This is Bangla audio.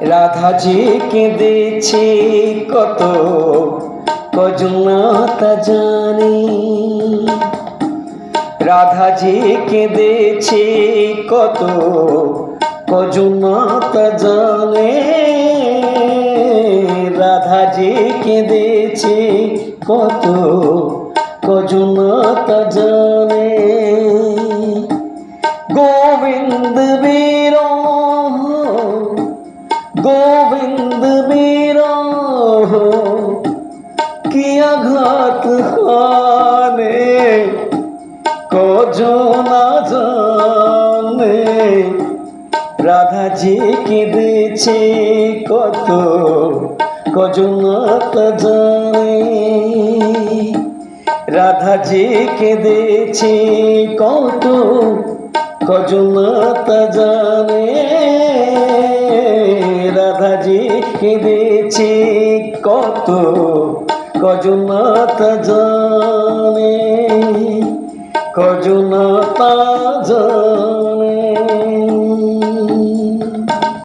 রাধাজি কেঁদেছে কত কজনা তা জানি। রাধাজি কেঁদেছে কত কজনা তা জানে। রাধাজি কেঁদেছে কত কজনা তা জানে। গোবিন্দ বীর কি আঘাত হানে কজনা জানে। রাধাজি কেঁদেছে কত কজনা তা জানে। রাধাজি কেঁদেছে কত কজনা জানে। রাধাজি কেঁদেছে কত কজনাত জানে কজনাত জানে।